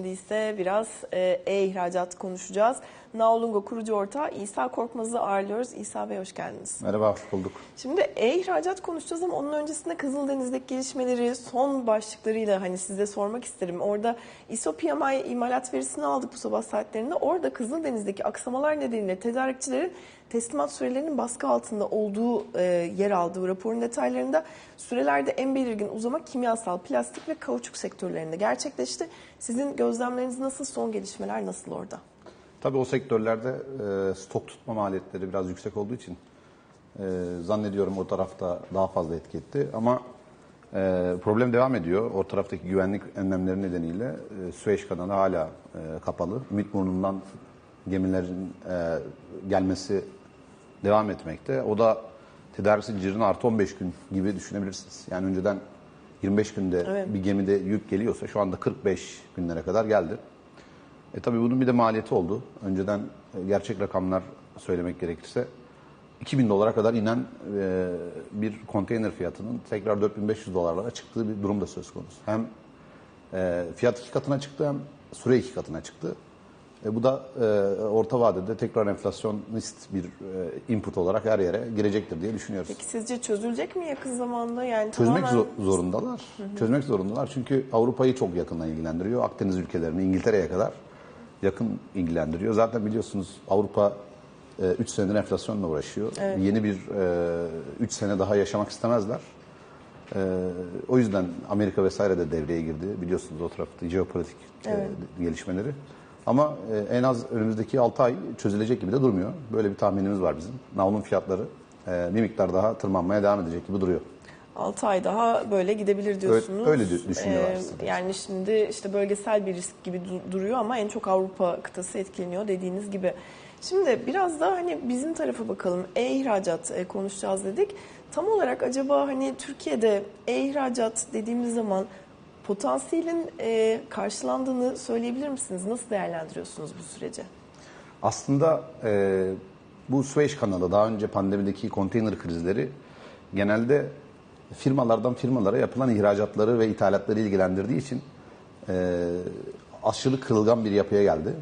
Şimdi ise biraz e, e-ihracat konuşacağız. Naolungo kurucu ortağı İsa Korkmaz'ı ağırlıyoruz. İsa Bey hoş geldiniz. Merhaba, hoş bulduk. Şimdi e-ihracat konuşacağız ama onun öncesinde Kızıldeniz'deki gelişmeleri son başlıklarıyla hani size sormak isterim. Orada ISO PMI imalat verisini aldık bu sabah saatlerinde. Orada Kızıldeniz'deki aksamalar nedeniyle tedarikçilerin teslimat sürelerinin baskı altında olduğu e, yer aldığı raporun detaylarında sürelerde en belirgin uzama kimyasal, plastik ve kauçuk sektörlerinde gerçekleşti. Sizin gözlemleriniz nasıl? Son gelişmeler nasıl orada? Tabii o sektörlerde e, stok tutma maliyetleri biraz yüksek olduğu için e, zannediyorum o tarafta daha fazla etki etti. Ama e, problem devam ediyor. O taraftaki güvenlik önlemleri nedeniyle e, Süveyş kanalı hala e, kapalı. Ümit burnundan gemilerin e, gelmesi devam etmekte. O da tedarik zincirine artı 15 gün gibi düşünebilirsiniz. Yani önceden 25 günde Evet. bir gemide yük geliyorsa şu anda 45 günlere kadar geldi. E tabii bunun bir de maliyeti oldu. Önceden e, gerçek rakamlar söylemek gerekirse 2000 dolara kadar inen e, bir konteyner fiyatının tekrar 4500 dolarlara çıktığı bir durum da söz konusu. Hem e, fiyat iki katına çıktı hem süre iki katına çıktı. E, bu da e, orta vadede tekrar enflasyonist bir e, input olarak her yere girecektir diye düşünüyoruz. Peki sizce çözülecek mi yakın zamanda? Yani Çözmek tamamen- zo- zorundalar. Çözmek zorundalar çünkü Avrupa'yı çok yakından ilgilendiriyor. Akdeniz ülkelerini İngiltere'ye kadar yakın ilgilendiriyor. Zaten biliyorsunuz Avrupa 3 senedir enflasyonla uğraşıyor. Yeni bir 3 sene daha yaşamak istemezler. E, o yüzden Amerika vesaire de devreye girdi. Biliyorsunuz o tarafta jeopolitik e, Evet. gelişmeleri. Ama e, en az önümüzdeki 6 ay çözülecek gibi de durmuyor. Böyle bir tahminimiz var bizim. Navlun fiyatları e, bir miktar daha tırmanmaya devam edecek gibi duruyor. 6 ay daha böyle gidebilir diyorsunuz. öyle dü- düşünüyorlar Ee, yani şimdi işte bölgesel bir risk gibi du- duruyor ama en çok Avrupa kıtası etkileniyor dediğiniz gibi. Şimdi biraz da hani bizim tarafa bakalım. E-ihracat e, konuşacağız dedik. Tam olarak acaba hani Türkiye'de e-ihracat dediğimiz zaman potansiyelin e, karşılandığını söyleyebilir misiniz? Nasıl değerlendiriyorsunuz bu süreci? Aslında e, bu Süveyş kanalı daha önce pandemideki konteyner krizleri genelde firmalardan firmalara yapılan ihracatları ve ithalatları ilgilendirdiği için e, aşırı kırılgan bir yapıya geldi.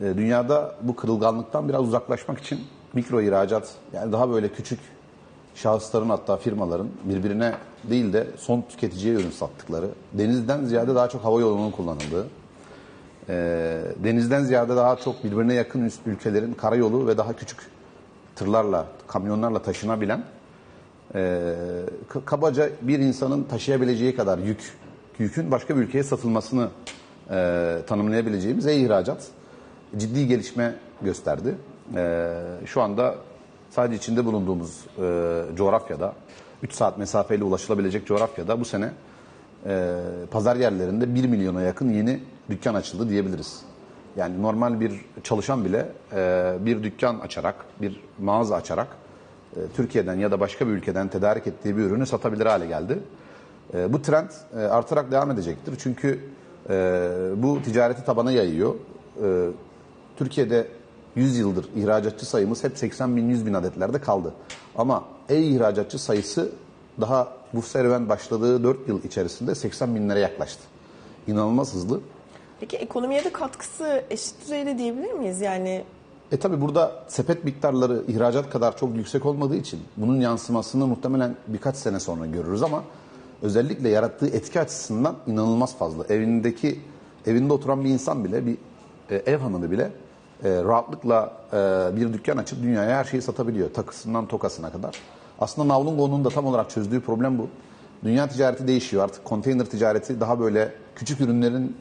E, dünyada bu kırılganlıktan biraz uzaklaşmak için mikro ihracat yani daha böyle küçük şahısların hatta firmaların birbirine değil de son tüketiciye ürün sattıkları, denizden ziyade daha çok hava yolunun kullanıldığı, e, denizden ziyade daha çok birbirine yakın üst ülkelerin karayolu ve daha küçük tırlarla, kamyonlarla taşınabilen e, kabaca bir insanın taşıyabileceği kadar yük, yükün başka bir ülkeye satılmasını e, tanımlayabileceğimiz e-ihracat ciddi gelişme gösterdi. E, şu anda sadece içinde bulunduğumuz e, coğrafyada 3 saat mesafeyle ulaşılabilecek coğrafyada bu sene e, pazar yerlerinde 1 milyona yakın yeni dükkan açıldı diyebiliriz. Yani normal bir çalışan bile e, bir dükkan açarak, bir mağaza açarak e, Türkiye'den ya da başka bir ülkeden tedarik ettiği bir ürünü satabilir hale geldi. E, bu trend e, artarak devam edecektir. Çünkü e, bu ticareti tabana yayıyor. E, Türkiye'de 100 yıldır ihracatçı sayımız hep 80 bin 100 bin adetlerde kaldı. Ama e-ihracatçı sayısı daha bu serüven başladığı 4 yıl içerisinde 80 binlere yaklaştı. İnanılmaz hızlı. Peki ekonomiye de katkısı eşit düzeyde diyebilir miyiz? Yani E tabi burada sepet miktarları ihracat kadar çok yüksek olmadığı için bunun yansımasını muhtemelen birkaç sene sonra görürüz ama özellikle yarattığı etki açısından inanılmaz fazla. Evindeki evinde oturan bir insan bile bir e, ev hanımı bile e, rahatlıkla e, bir dükkan açıp dünyaya her şeyi satabiliyor. Takısından tokasına kadar. Aslında Navlungo'nun da tam olarak çözdüğü problem bu. Dünya ticareti değişiyor artık. Konteyner ticareti daha böyle küçük ürünlerin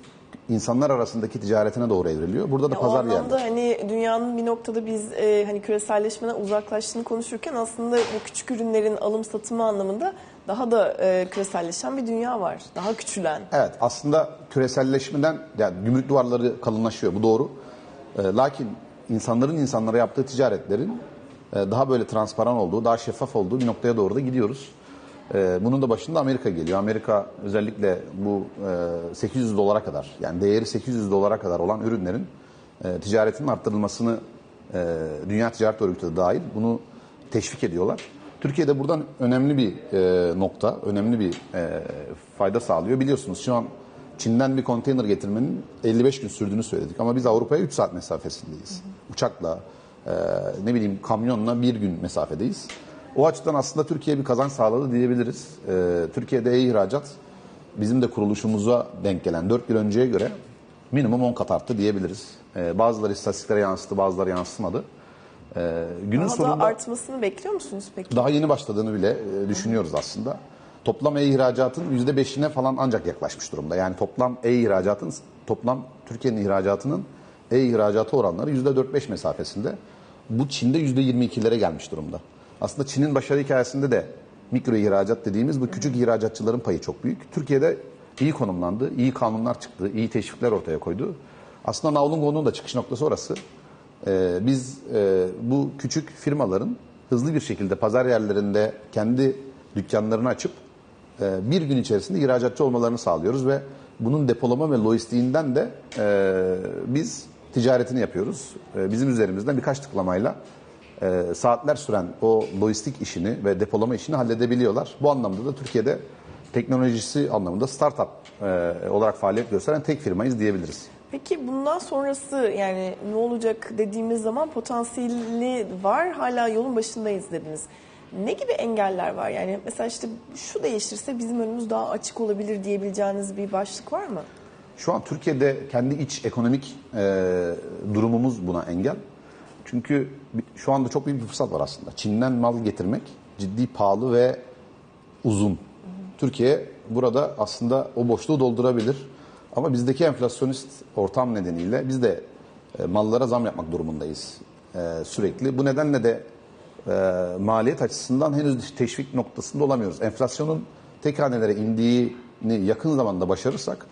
insanlar arasındaki ticaretine doğru evriliyor. Burada da Ya pazar o anlamda yerde. hani dünyanın bir noktada biz e, hani küreselleşmeden uzaklaştığını konuşurken aslında bu küçük ürünlerin alım satımı anlamında daha da e, küreselleşen bir dünya var. Daha küçülen. Evet aslında küreselleşmeden yani gümrük duvarları kalınlaşıyor bu doğru. Ee, lakin insanların insanlara yaptığı ticaretlerin e, daha böyle transparan olduğu, daha şeffaf olduğu bir noktaya doğru da gidiyoruz. Ee, bunun da başında Amerika geliyor. Amerika özellikle bu e, 800 dolara kadar yani değeri 800 dolara kadar olan ürünlerin e, ticaretinin arttırılmasını e, Dünya Ticaret Örgütü de dahil bunu teşvik ediyorlar. Türkiye'de buradan önemli bir e, nokta, önemli bir e, fayda sağlıyor. Biliyorsunuz şu an Çin'den bir konteyner getirmenin 55 gün sürdüğünü söyledik. Ama biz Avrupa'ya 3 saat mesafesindeyiz. Uçakla, e, ne bileyim kamyonla bir gün mesafedeyiz. O açıdan aslında Türkiye bir kazanç sağladı diyebiliriz. E, Türkiye'de e-ihracat bizim de kuruluşumuza denk gelen 4 yıl önceye göre minimum 10 kat arttı diyebiliriz. E, bazıları istatistiklere yansıttı, bazıları yansıtmadı. E, günün Daha sonunda da artmasını bekliyor musunuz peki? daha yeni başladığını bile e, düşünüyoruz aslında. Toplam e-ihracatın %5'ine falan ancak yaklaşmış durumda. Yani toplam e-ihracatın, toplam Türkiye'nin ihracatının e-ihracatı oranları %4-5 mesafesinde. Bu Çin'de %22'lere gelmiş durumda. Aslında Çin'in başarı hikayesinde de mikro ihracat dediğimiz bu küçük ihracatçıların payı çok büyük. Türkiye'de iyi konumlandı, iyi kanunlar çıktı, iyi teşvikler ortaya koydu. Aslında Navlungo'nun da çıkış noktası orası. Ee, biz e, bu küçük firmaların hızlı bir şekilde pazar yerlerinde kendi dükkanlarını açıp e, bir gün içerisinde ihracatçı olmalarını sağlıyoruz ve bunun depolama ve lojistiğinden de e, biz ticaretini yapıyoruz. E, bizim üzerimizden birkaç tıklamayla saatler süren o lojistik işini ve depolama işini halledebiliyorlar. Bu anlamda da Türkiye'de teknolojisi anlamında startup olarak faaliyet gösteren tek firmayız diyebiliriz. Peki bundan sonrası yani ne olacak dediğimiz zaman potansiyeli var hala yolun başındayız dediniz. Ne gibi engeller var? Yani mesela işte şu değişirse bizim önümüz daha açık olabilir diyebileceğiniz bir başlık var mı? Şu an Türkiye'de kendi iç ekonomik e, durumumuz buna engel. Çünkü şu anda çok büyük bir fırsat var aslında. Çin'den mal getirmek ciddi pahalı ve uzun. Türkiye burada aslında o boşluğu doldurabilir. Ama bizdeki enflasyonist ortam nedeniyle biz de e, mallara zam yapmak durumundayız e, sürekli. Bu nedenle de e, maliyet açısından henüz teşvik noktasında olamıyoruz. Enflasyonun tek hanelere indiğini yakın zamanda başarırsak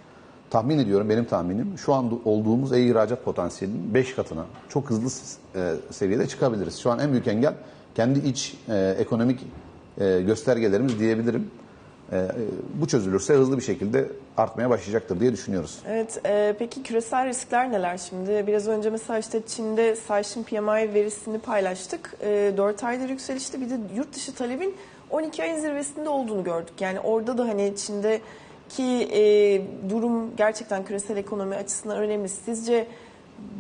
tahmin ediyorum benim tahminim şu an olduğumuz e-ihracat potansiyelinin 5 katına çok hızlı e, seviyede çıkabiliriz. Şu an en büyük engel kendi iç e, ekonomik e, göstergelerimiz diyebilirim. E, e, bu çözülürse hızlı bir şekilde artmaya başlayacaktır diye düşünüyoruz. Evet, e, peki küresel riskler neler şimdi? Biraz önce mesela işte Çin'de Sayşin PMI verisini paylaştık. E, 4 aydır yükselişti. Bir de yurt dışı talebin 12 ayın zirvesinde olduğunu gördük. Yani orada da hani Çin'deki e, durum gerçekten küresel ekonomi açısından önemli. Sizce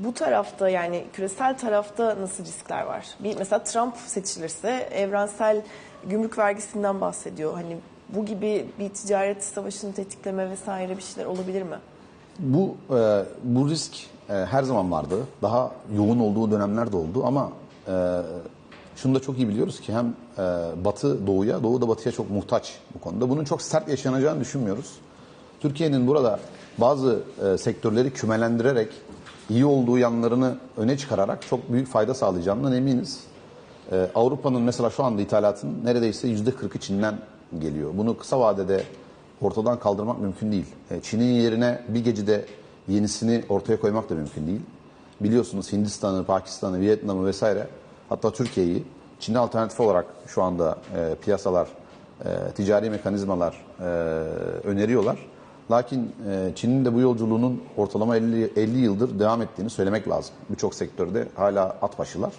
bu tarafta yani küresel tarafta nasıl riskler var? Bir mesela Trump seçilirse evrensel gümrük vergisinden bahsediyor. Hani bu gibi bir ticaret savaşını tetikleme vesaire bir şeyler olabilir mi? Bu e, bu risk e, her zaman vardı. Daha yoğun olduğu dönemler de oldu ama e, şunu da çok iyi biliyoruz ki hem e, Batı Doğu'ya, Doğu da Batı'ya çok muhtaç bu konuda. Bunun çok sert yaşanacağını düşünmüyoruz. Türkiye'nin burada bazı e, sektörleri kümelendirerek iyi olduğu yanlarını öne çıkararak çok büyük fayda sağlayacağından eminiz. Ee, Avrupa'nın mesela şu anda ithalatının neredeyse yüzde 40'ı Çin'den geliyor. Bunu kısa vadede ortadan kaldırmak mümkün değil. Ee, Çin'in yerine bir gecede yenisini ortaya koymak da mümkün değil. Biliyorsunuz Hindistan'ı, Pakistan'ı, Vietnam'ı vesaire hatta Türkiye'yi Çin'e alternatif olarak şu anda e, piyasalar, e, ticari mekanizmalar e, öneriyorlar. Lakin e, Çin'in de bu yolculuğunun ortalama 50, 50 yıldır devam ettiğini söylemek lazım. Birçok sektörde hala at başılar.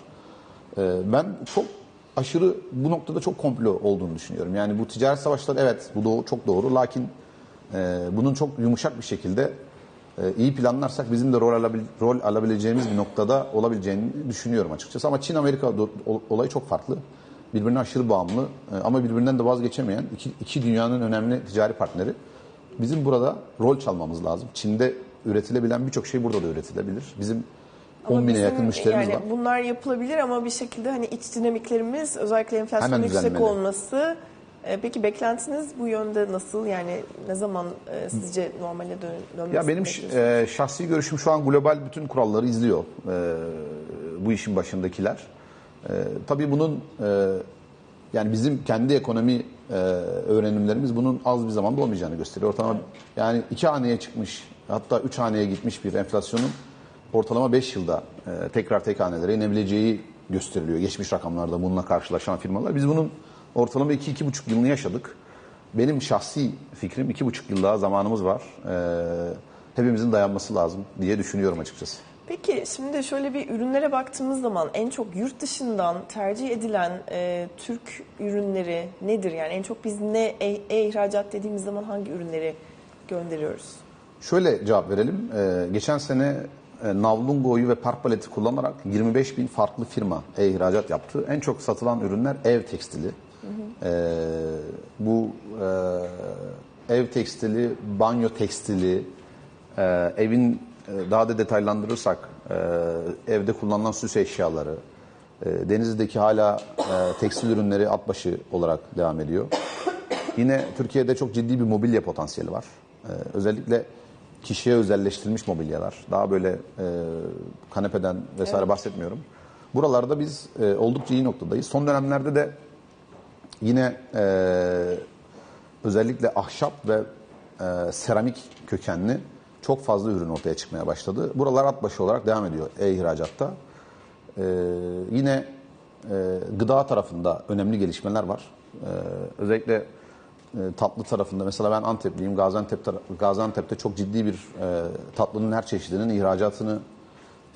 Ee, Ben çok aşırı bu noktada çok komplo olduğunu düşünüyorum. Yani bu ticaret savaşları evet bu doğru, çok doğru. Lakin e, bunun çok yumuşak bir şekilde e, iyi planlarsak bizim de rol, alabil, rol alabileceğimiz bir noktada olabileceğini düşünüyorum açıkçası. Ama Çin-Amerika olayı çok farklı. Birbirine aşırı bağımlı e, ama birbirinden de vazgeçemeyen iki, iki dünyanın önemli ticari partneri. Bizim burada rol çalmamız lazım. Çin'de üretilebilen birçok şey burada da üretilebilir. Bizim 10 Ama bine yakın müşterimiz yani var. Bunlar yapılabilir ama bir şekilde hani iç dinamiklerimiz özellikle enflasyonun Hemen yüksek olması. E, Peki beklentiniz bu yönde nasıl? Yani ne zaman e, sizce normale dön dönmesi Ya benim ş- e, şahsi görüşüm şu an global bütün kuralları izliyor e, bu işin başındakiler. E, tabii bunun e, yani bizim kendi ekonomi e, öğrenimlerimiz bunun az bir zamanda olmayacağını gösteriyor. Ortalama yani iki haneye çıkmış hatta üç haneye gitmiş bir enflasyonun ortalama 5 yılda e, tekrar tek hanelere inebileceği gösteriliyor. Geçmiş rakamlarda bununla karşılaşan firmalar. Biz bunun ortalama 2-2,5 yılını yaşadık. Benim şahsi fikrim iki buçuk yıl daha zamanımız var. Ee, hepimizin dayanması lazım diye düşünüyorum açıkçası. Peki şimdi şöyle bir ürünlere baktığımız zaman en çok yurt dışından tercih edilen e, Türk ürünleri nedir? Yani en çok biz ne e- e-ihracat dediğimiz zaman hangi ürünleri gönderiyoruz? Şöyle cevap verelim. Ee, geçen sene e, Navlungo'yu ve Park Palet'i kullanarak 25 bin farklı firma e-ihracat yaptı. En çok satılan ürünler ev tekstili. Ee, bu e, ev tekstili, banyo tekstili, e, evin e, daha da detaylandırırsak e, evde kullanılan süs eşyaları, e, Denizli'deki hala e, tekstil ürünleri atbaşı olarak devam ediyor. Yine Türkiye'de çok ciddi bir mobilya potansiyeli var. Ee, özellikle kişiye özelleştirilmiş mobilyalar. Daha böyle e, kanepeden vesaire bahsetmiyorum. Buralarda biz e, oldukça iyi noktadayız. Son dönemlerde de yine e, özellikle ahşap ve e, seramik kökenli çok fazla ürün ortaya çıkmaya başladı. Buralar at başı olarak devam ediyor e-ihracatta. Ee, yine e, gıda tarafında önemli gelişmeler var. Ee, özellikle e, tatlı tarafında mesela ben Antepliyim. Gaziantep Gaziantep'te çok ciddi bir e, tatlının her çeşidinin ihracatını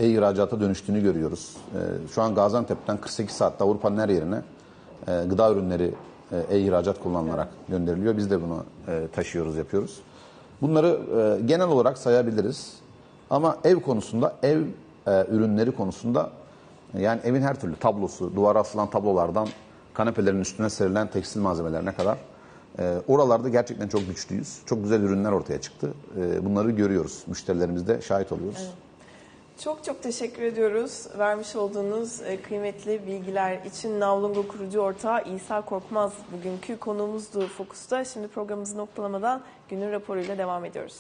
e-ihracata dönüştüğünü görüyoruz. Ee, şu an Gaziantep'ten 48 saatte Avrupa'nın her yerine e, gıda ürünleri e, e-ihracat kullanılarak gönderiliyor. Biz de bunu e, taşıyoruz, yapıyoruz. Bunları e, genel olarak sayabiliriz. Ama ev konusunda, ev e, ürünleri konusunda yani evin her türlü tablosu, duvara asılan tablolardan kanepelerin üstüne serilen tekstil malzemelerine kadar e, oralarda gerçekten çok güçlüyüz. Çok güzel ürünler ortaya çıktı. E, bunları görüyoruz. Müşterilerimizde şahit oluyoruz. Çok çok teşekkür ediyoruz vermiş olduğunuz e, kıymetli bilgiler için. Navlungo kurucu ortağı İsa Korkmaz bugünkü konuğumuzdu Fokus'ta. Şimdi programımızı noktalamadan günün raporuyla devam ediyoruz.